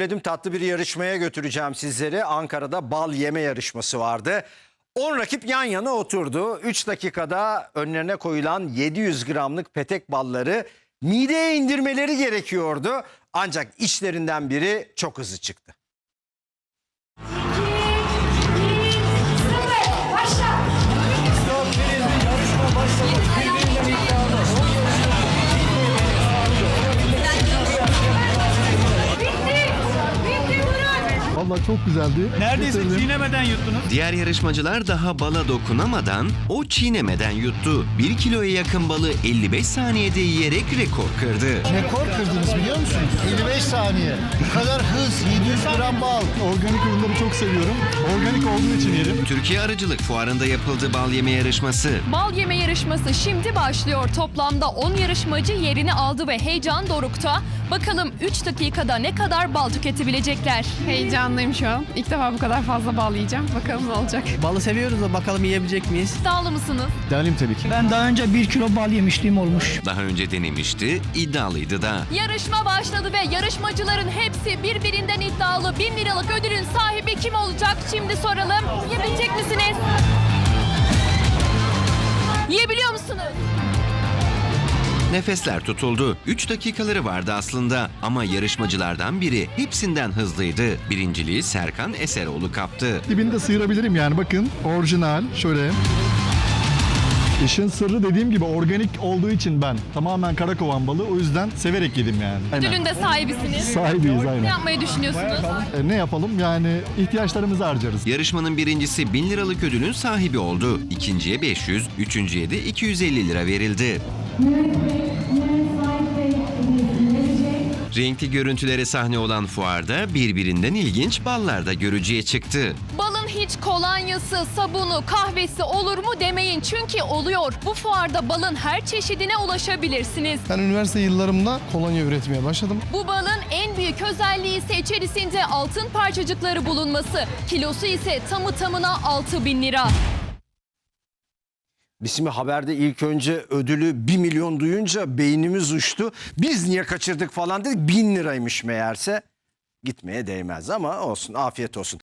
Dedim tatlı bir yarışmaya götüreceğim sizleri. Ankara'da bal yeme yarışması vardı. 10 rakip yan yana oturdu. 3 dakikada önlerine koyulan 700 gramlık petek balları mideye indirmeleri gerekiyordu. Ancak içlerinden biri çok hızlı çıktı. Vallahi çok güzeldi. Neredeyse Bitirdim. çiğnemeden yuttunuz. Diğer yarışmacılar daha bala dokunamadan o çiğnemeden yuttu. 1 kiloya yakın balı 55 saniyede yiyerek rekor kırdı. Rekor kırdınız biliyor musunuz? 55 saniye. Bu kadar hız, 700 gram bal. Organik ürünleri çok seviyorum. Organik olduğu için yerim. Türkiye Arıcılık Fuarı'nda yapıldı bal yeme yarışması. Bal yeme yarışması şimdi başlıyor. Toplamda 10 yarışmacı yerini aldı ve heyecan dorukta. Bakalım 3 dakikada ne kadar bal tüketebilecekler. Heyecanlıyım şu an. İlk defa bu kadar fazla bal yiyeceğim. Bakalım ne olacak. Balı seviyoruz da bakalım yiyebilecek miyiz? İddialı mısınız? Değerliyim tabii ki. Ben daha önce bir kilo bal yemişliğim olmuş. Daha önce denemişti, iddialıydı da. Yarışma başladı ve yarışmacıların hepsi birbirinden iddialı. 1000 liralık ödülün sahibi kim olacak? Şimdi soralım. Yiyebilecek misiniz? Nefesler tutuldu. 3 dakikaları vardı aslında ama yarışmacılardan biri hepsinden hızlıydı. Birinciliği Serkan Eseroğlu kaptı. Dibini de sıyırabilirim yani bakın. Orijinal şöyle. İşin sırrı dediğim gibi organik olduğu için ben tamamen karakovan balı o yüzden severek yedim yani. Aynen. Ödülün de sahibisiniz. Sahibiyiz Ne aynen. yapmayı düşünüyorsunuz? E, ne yapalım yani ihtiyaçlarımızı harcarız. Yarışmanın birincisi 1000 liralık ödülün sahibi oldu. İkinciye 500, üçüncüye de 250 lira verildi. Renkli görüntülere sahne olan fuarda birbirinden ilginç ballar da görücüye çıktı. Balın hiç kolonyası, sabunu, kahvesi olur mu demeyin çünkü oluyor. Bu fuarda balın her çeşidine ulaşabilirsiniz. Ben üniversite yıllarımda kolonya üretmeye başladım. Bu balın en büyük özelliği ise içerisinde altın parçacıkları bulunması. Kilosu ise tamı tamına 6000 bin lira. Biz şimdi haberde ilk önce ödülü 1 milyon duyunca beynimiz uçtu. Biz niye kaçırdık falan dedik. 1000 liraymış meğerse. Gitmeye değmez ama olsun afiyet olsun.